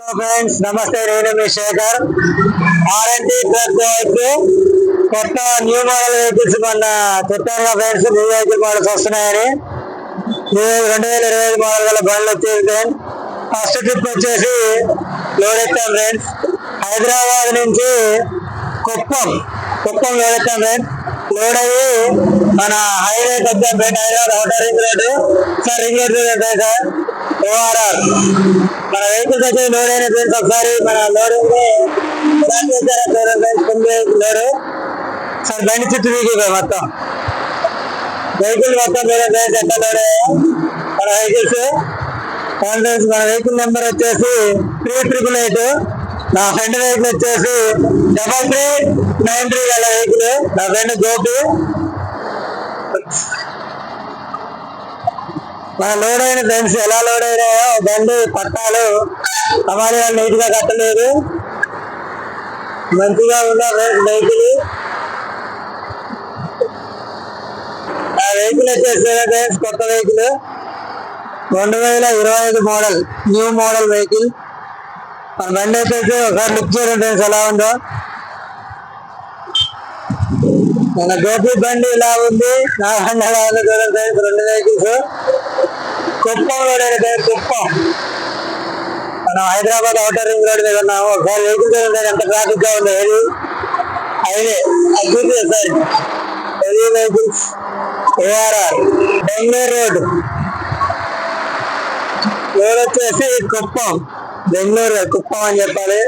Hello friends నమస్తే నేను మీ Shekhar ఆర్ఎన్టీ truck అయితే కొత్త న్యూ మోడల్ వెహికల్స్ మన చెప్పారుగా ఫ్రెండ్స్ న్యూ వెహికల్ మోడల్స్ వస్తున్నాయని. రెండు వేల ఇరవై ఐదు మోడల్ గల బండ్లు వచ్చేది ఫ్రెండ్స్ ఫస్ట్ ట్రిప్ వచ్చేసి లోడ్ ఎత్తాం ఫ్రెండ్స్ హైదరాబాద్ నుంచి కుప్పం కుప్పం లోడ్ ఎత్తాం ఫ్రెండ్స్ లోడ్ అయ్యి మన హైవే వచ్చాం friend Hyderabad outer ring road sir ring road sir. ORR. మన వెహికల్స్ వచ్చి లోడ్ అయిన ఫ్రెండ్స్ ఒకసారి మన లోడ్ లోడ్. సార్ బండి చుట్టూ దిగి మొత్తం. వెహికల్ మొత్తం వేరే ఫ్రెండ్స్ ఎట్లా లోడ్ మన వెహికల్స్. మన వెహికల్ నెంబర్ వచ్చేసి త్రీ ట్రిపుల్ ఎయిట్. నా ఫ్రెండ్ వెహికల్ వచ్చేసి డబల్ త్రీ నైన్ త్రీ గల వెహికల్. నా ఫ్రెండ్ గోపి. మన లోడ్ అయిన ఫ్రెండ్స్ ఎలా లోడ్ అయినాయో బండి పట్టాలు అమ్మాలి నీట్గా కట్టలేదు. మంచిగా ఉన్న ఫ్రెండ్స్ వెహికల్? ఆ వెహికల్ వచ్చేసి ఫ్రెండ్స్ కొత్త వెహికల్. రెండు వేల ఇరవై ఐదు మోడల్ న్యూ మోడల్ వెహికల్. మన బండి అయితే ఒకసారి లుక్ చేయండి ఫ్రెండ్స్ ఎలా ఉందో. మన గోపి బండి ఇలా ఉంది. నా బండి ఎలా ఉంది చూడండి ఫ్రెండ్స్ రెండు వెహికల్స్ కుప్పం రోడ్ అయితే కుప్పం. మనం హైదరాబాద్ అవుటర్ రింగ్ రోడ్ మీద ఉన్నాము. ఒకసారి వెహికల్ చూడండి ఎంత ట్రాఫిక్గా ఉంది హెవీ హైవే అది చూసి sir. Heavy vehicles ARR Bengaluru road. Road వచ్చేసి కుప్పం. బెంగళూరు కుప్పం అని చెప్పాలి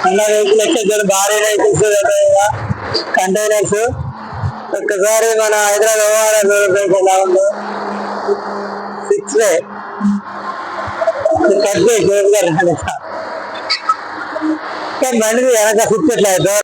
అన్న వెహికల్ వచ్చేసి భారీ వెహికల్స్ కంటైనర్స్ ఒక్కసారి మన హైదరాబాద్ ఓఆర్ఆర్ రోడ్ ఎలా ఉందో. సిక్స్ వే కట్ చేసి కానీ బండికి వెనక సిక్స్ ఎట్లా అవుతుంది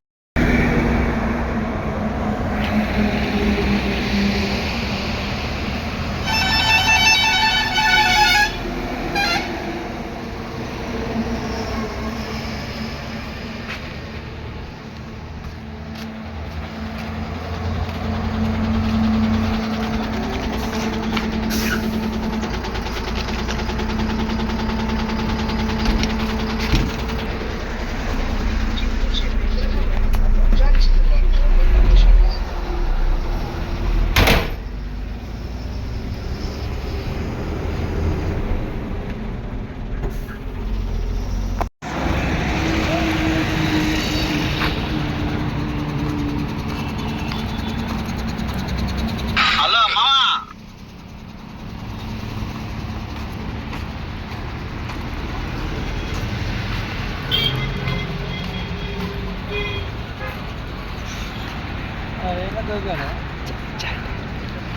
హలో మామా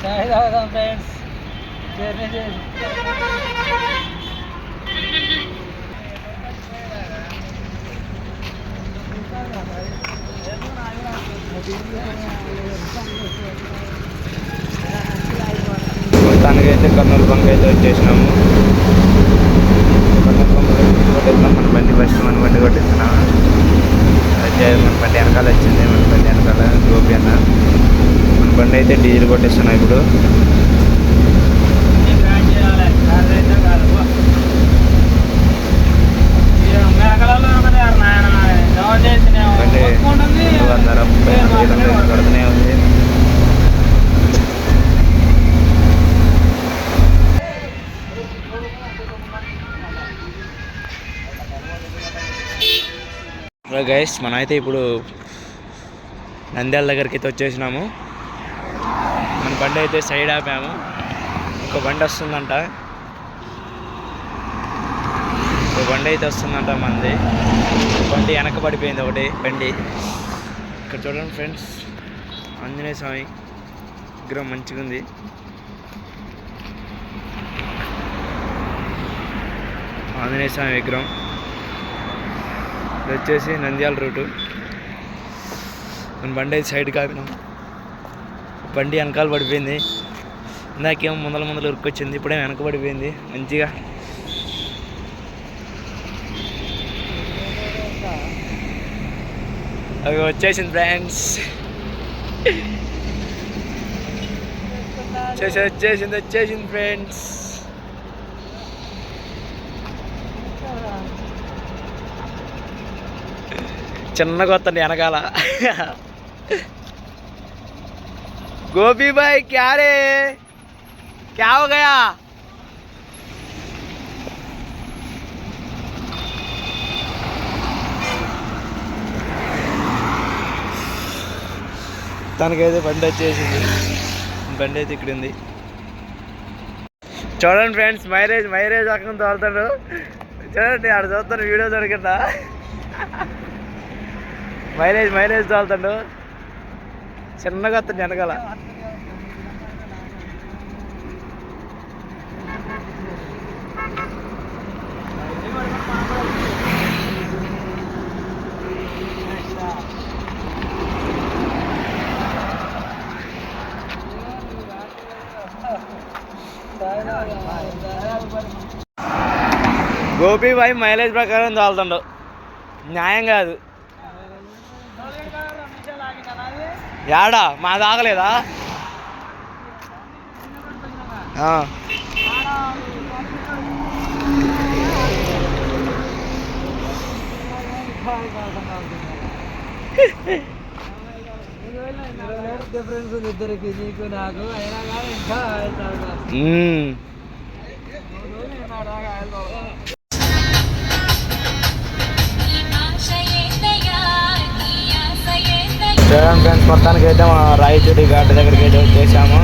చాయ్ తాగుదాం ఫ్రెండ్స్ జర్నీ చేసి మొత్తానికి అయితే కర్నూలు బంక్ అయితే వచ్చేసినాము. కర్నూలు బంక్ కొట్టేస్తాం మన బండి ఫస్ట్ మన బండి కొట్టేస్తున్నాము అయితే మన బండి వెనకాల వచ్చింది. మన బండి వెనకాల గోపి అన్న. మన బండి అయితే డీజిల్ కొట్టేస్తున్నాం ఇప్పుడు. రెండు వందల ముప్పై. హలో గైస్ మనమైతే అయితే ఇప్పుడు నంద్యాల దగ్గరికి అయితే వచ్చేసినాము. మన బండి అయితే సైడ్ ఆపాము. ఒక బండి వస్తుందంట. ఒక బండి అయితే వస్తుందంట మనది. బండి వెనక పడిపోయింది ఒకటి బండి. ఇక్కడ చూడండి ఫ్రెండ్స్ ఆంజనేయ స్వామి విగ్రహం మంచిగా ఉంది. ఆంజనేయ స్వామి విగ్రహం. ఇది వచ్చేసి నంద్యాల రూటు. మన బండి అయితే సైడ్ కాపినాం. బండి వెనకాల పడిపోయింది. ఇందాకేమో ముందల ముందల ఉరుకొచ్చింది ఇప్పుడే వెనక పడిపోయింది. మంచిగా. అవి వచ్చేసింది ఫ్రెండ్స్. వచ్చేసి వచ్చేసింది వచ్చేసింది ఫ్రెండ్స్. చిన్నగా వస్తుంది వెనకాల. గోపీ క్యారే క్యా క్యా గయా? తనకైతే బండి వచ్చేసింది. బండి అయితే ఇక్కడ ఉంది చూడండి ఫ్రెండ్స్ మైరేజ్ మైరేజ్ అక్కడ తోలుతాడు చూడండి ఆడ చూస్తాను వీడియో దొరికిందా మైలేజ్ మైలేజ్ తోలుతాడు చిన్నగా అతను వెనకాల. గోపి భాయ్ మైలేజ్ ప్రకారం తోలుతాడు న్యాయం కాదు. యాడా? మా తాగలేదా. డిఫరెన్స్ ఇద్దరికి నీకు నాకు అయినా కానీ ఇంకా చూడండి ఫ్రెండ్స్ మొత్తానికి అయితే మనం రాయచూడి ఘాట్ దగ్గరికి అయితే వచ్చేసాము.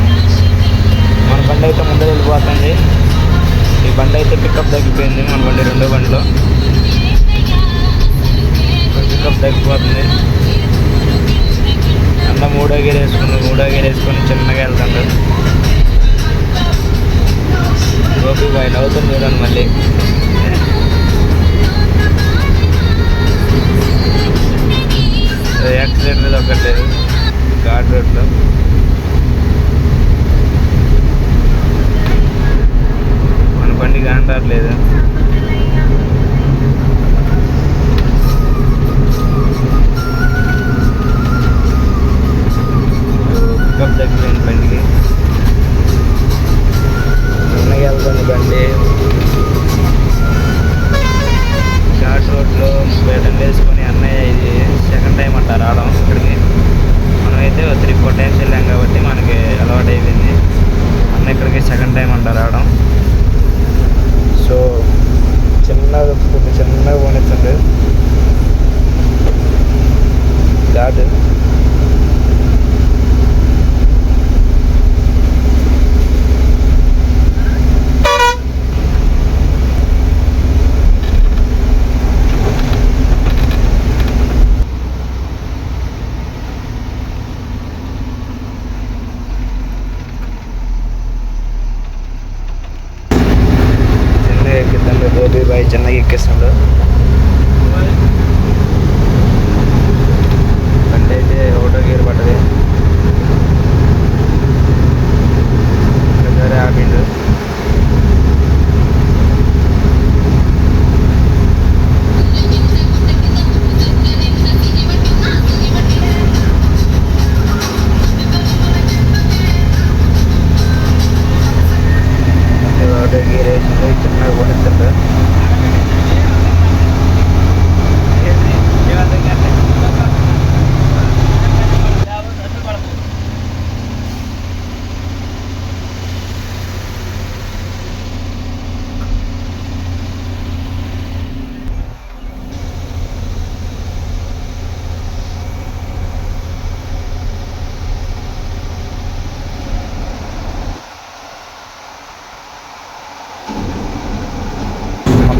మన బండి అయితే ముందర వెళ్ళిపోతుంది. ఈ బండి అయితే పికప్ తగ్గిపోయింది మన బండి రెండో బండిలో. పికప్ తగ్గిపోతుంది. అంతా మూడో గేర్ వేసుకుని మూడో గేర్ వేసుకొని చిన్నగా వెళ్తాడు. గోపి బాయ్ నవ్వుతుంది చూడండి మళ్ళీ. యాక్సిడెంట్ మీద ఒకట్లేదు ఘాట్ రోడ్లో.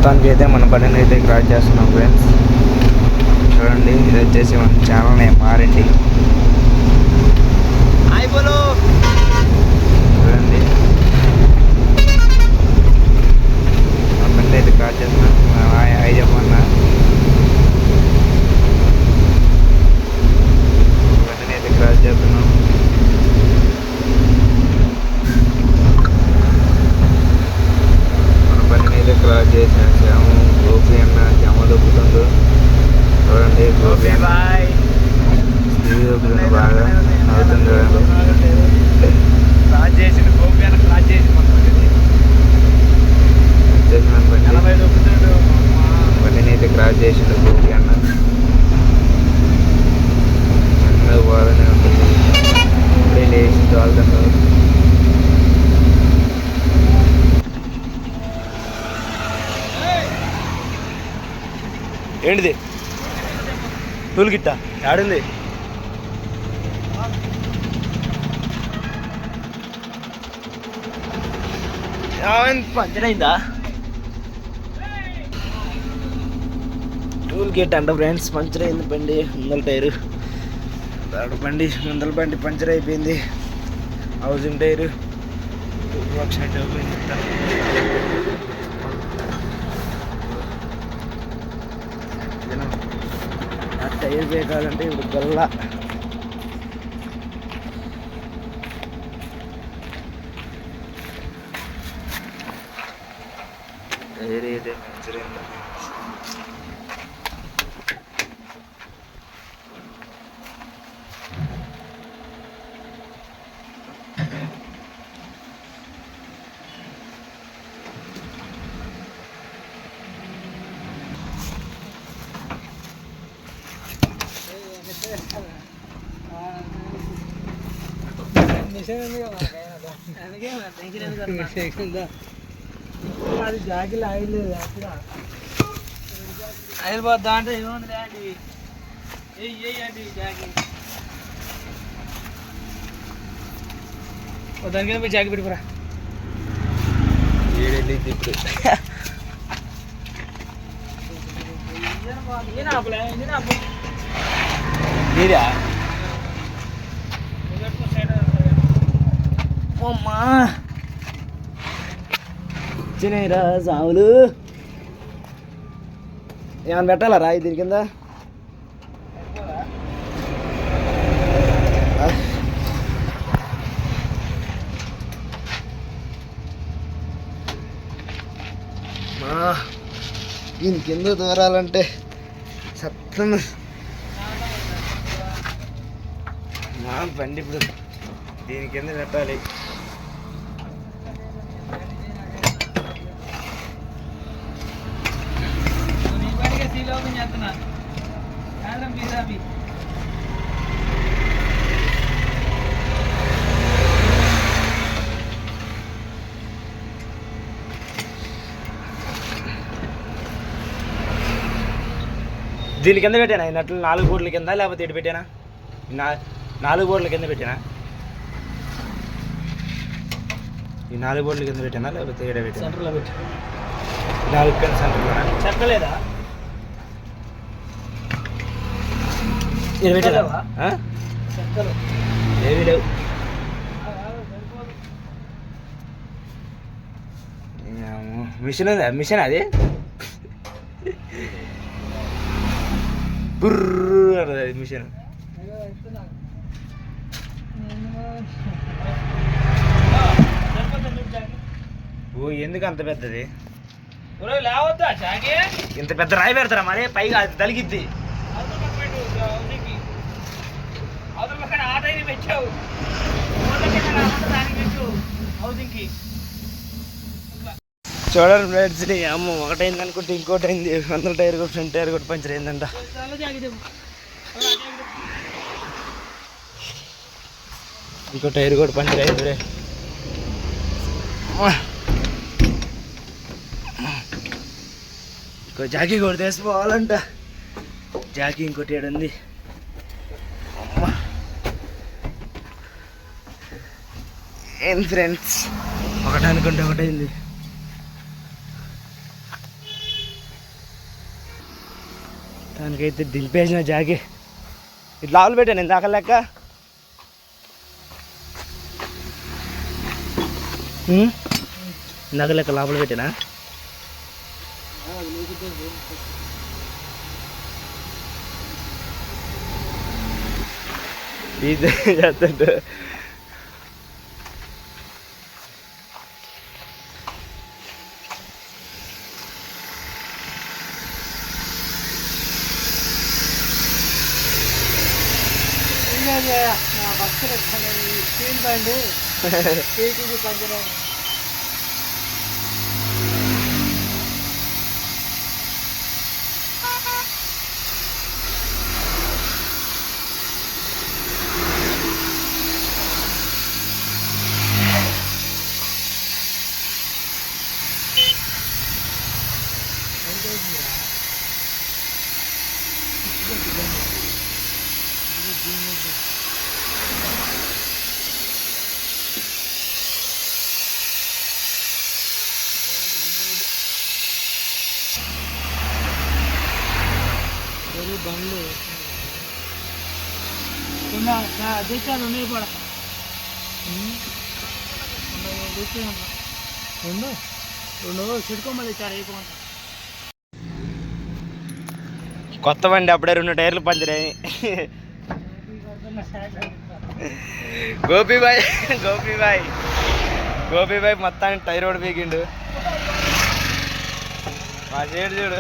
మొత్తానికి అయితే మన బండిని అయితే క్రాస్ చేస్తున్నాం ఫ్రెండ్స్. చూడండి ఇది వచ్చేసి మన ఛానల్ నేమ్ మారండి చూడండి. మన బండి అయితే క్రాస్ చేస్తున్నాం. హాయ్ చెప్పన్నా బండిని అయితే క్రాస్ చేస్తున్నాం. క్రాస్ చేసేసాము గోపి అన్న జమ దొబ్బుతుంది చూడండి గోపి అన్న. స్పీడ్ బాగా. అవుతుంది చూడండి క్రాస్ చేసిండు గోపి అన్న క్రాస్ చేసి వచ్చేసాను బండి. బండిని అయితే క్రాస్ చేసిండు గోపి అన్న. అందరూ బాగానే ఉంటుంది ఇప్పుడే లేచి తోలుతుంది ఏంటిది? టూల్ గిట్ట ఆడింది పంచర్ అయిందా? టూల్ కిట్ అంట ఫ్రెండ్స్ పంచర్ అయింది బండి ముందల టైరు. థర్డ్ బండి ముందల బండి పంచర్ అయిపోయింది. Housing tyre. షాట్ అయిపోయింది ఆ టైర్ వేయాలంటే ఇప్పుడు గల్లా టైర్ అయితే పంచర్ అయింది అది జాకిల్ ఆయిల్ అప్పుడు ఆయిల్ పోద్దా అంటే ఏముంది డాడీ ఏయ్ ఏయండి జాకిల్ దానికి పోయి జాకి పెట్టుకురా ఏడెళ్ళింది ఇప్పుడు నీదా అమ్మా చిన్నరా సాములు ఏమన్నా పెట్టాలా రాయి దీని కింద? మా దీని కింద దూరాలంటే సత్తం. బండి ఇప్పుడు దీని కింద పెట్టాలి. దీని కింద పెట్టానా? ఈ నట్లు నాలుగు బోర్డుల కింద లేకపోతే ఇటు పెట్టానా? నాలుగు బోర్డుల కింద పెట్టానా? ఈ నాలుగు బోర్డుల కింద పెట్టానా లేకపోతే ఈడ పెట్టానా? సెంటర్లో పెట్టు నాలుగు పెన్ ఏమీ లేవు. ఏమో. మిషన్ ఉందా? మిషన్ అది? బుర్రు మిషన్. ఓ ఎందుకు అంత పెద్దది? ఇంత పెద్ద రాయి పెడతారా మరి? పైగా అది తలిగిద్ది. చూడండి ఫ్రెండ్స్ అమ్మ ఒకటైంది అనుకుంటే ఇంకోటి అయింది వందల టైర్ కూడా ఫ్రంట్ టైర్ కూడా పంచర్ అయిందంట ఇంకో టైర్ కూడా పంచర్ అయింది రే. ఇంకో జాకీ కూడా తీసిపోవాలంట. జాకీ ఇంకోటి ఏడుంది. ఏం ఫ్రెండ్స్ ఒకటి అనుకుంటే ఒకటైంది. దానికైతే దింపేసిన జాకీ. ఇట్లా ఆవులు పెట్టాను ఇందాక లెక్క. ఇందాక లెక్క లోపల పెట్టానా? いいぜやってて。いやいや、まあ、ばっかりこの、現代で、景気に感じない。తెచ్చాను ఉన్నాయి కూడా. రెండు? రెండు చిడుకోమని తెచ్చారు అయిపోయింది కొత్త బండి అప్పుడే రెండు టైర్లు పంచరాయి గోపీబాయ్ గోపీబాయ్. గోపీబాయ్ మొత్తానికి టైర్ ఓడి పీకిండు. మా సైడ్ చూడు.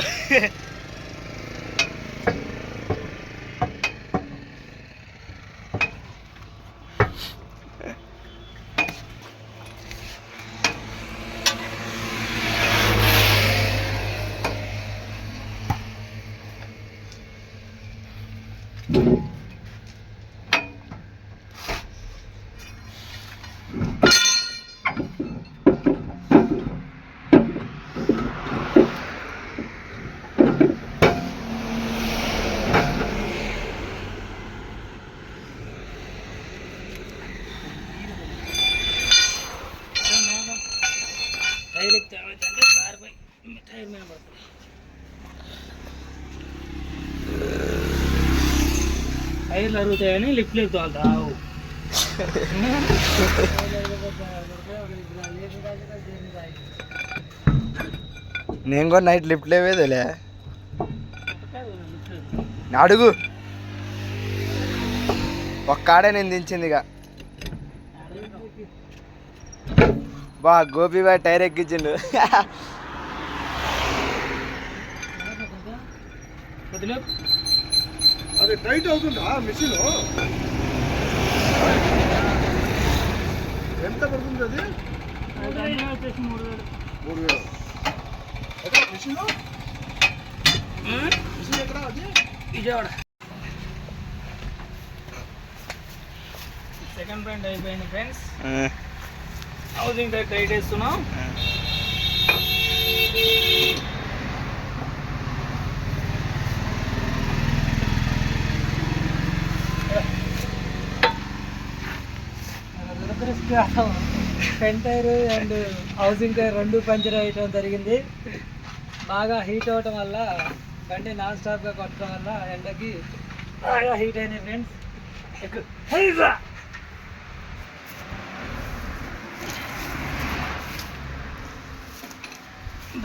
టైర్లు అరుగుతాయని లిఫ్ట్ తోలుతావు నేను కూడా నైట్ లిఫ్ట్ లేవేదిలే అడుగు. ఒక్కాడే నేను దించింది ఇక. బా గోపీబాయ్ టైర్ ఎక్కించిండు. అది టైట్ అవుతుందా మిషన్? ఎంత పడుతుంది అది? మూడు వేలు మూడు వేలు ఎక్కడ మిషన్? మిషన్ ఎక్కడ అది? విజయవాడ. సెకండ్ బ్రాండ్ అయిపోయింది ఫ్రెండ్స్ హౌసింగ్ టైట్ వేస్తున్నాం front tyre and housing tyre రెండు పంచర్ అయ్యటం జరిగింది. బాగా హీట్ అవ్వటం వల్ల బండి నాన్ స్టాప్గా కొట్టడం వల్ల ఎండకి బాగా హీట్ అయినాయి ఫ్రెండ్స్.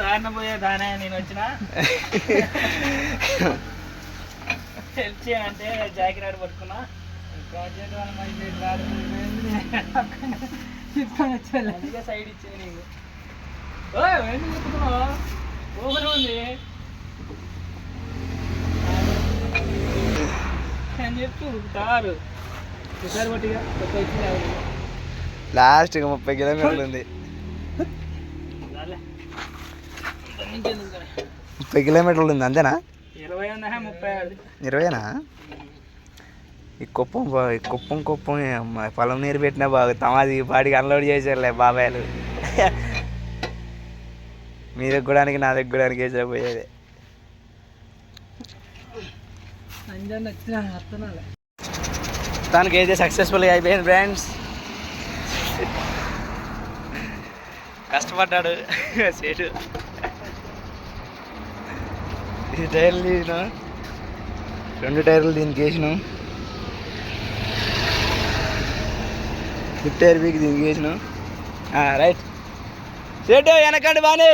దారిన పోయే దానే నేను వచ్చిన. హెల్ప్ చేయాలంటే జాకెట్ ఆడి పట్టుకున్నా. తీసుకొని అందుకే సైడ్ ఇచ్చింది నీకు. ఓ ఏంటి చెప్తున్నావు ఓపెన్ ఉంది. అని చెప్తూ కారు. ఒకసారి బట్టిగా కొత్త ఇచ్చింది లాస్ట్ ముప్పై కిలోమీటర్లు ఉంది. ముప్పై కిలోమీటర్లు ఉంది అంతేనా? ఇరవై ఉందా ముప్పై ఇరవైనా? ఈ కుప్పం ఈ కుప్పం కుప్పం పొలం నీరు పెట్టినా బాగు. తమాది పాడికి అన్లోడ్ చేశారులే బాబాయ్లు. మీ దగ్గడానికి నా దగ్గడానికి వేసే పోయేది వస్తున్నాలే దానికి అయితే సక్సెస్ఫుల్గా అయిపోయింది ఫ్రెండ్స్ కష్టపడ్డాడు. సేటు. ఈ టైర్లు తీసిన. రెండు టైర్లు దీనికి వేసినాం. టైర్ వీక్ దీనికి వేసినాం రైట్. సేటు వెనకండి బానే.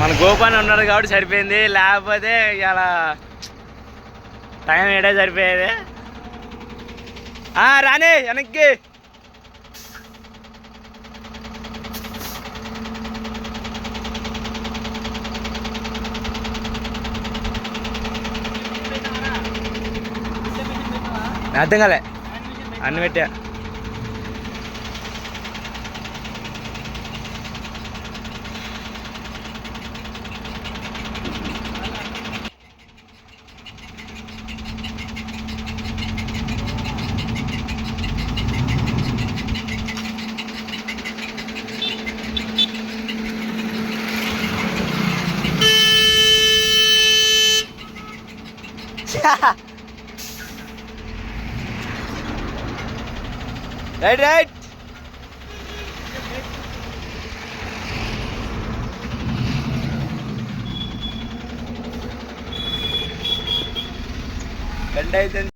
మన గోపాన్ ఉన్నాడు కాబట్టి సరిపోయింది. లేకపోతే ఇలా టైం ఏడే సరిపోయేది. రానే వెనక్కి. అర్థం కాలే. అన్ని పెట్టా. রাইট রাইট രണ്ടായിരത്തി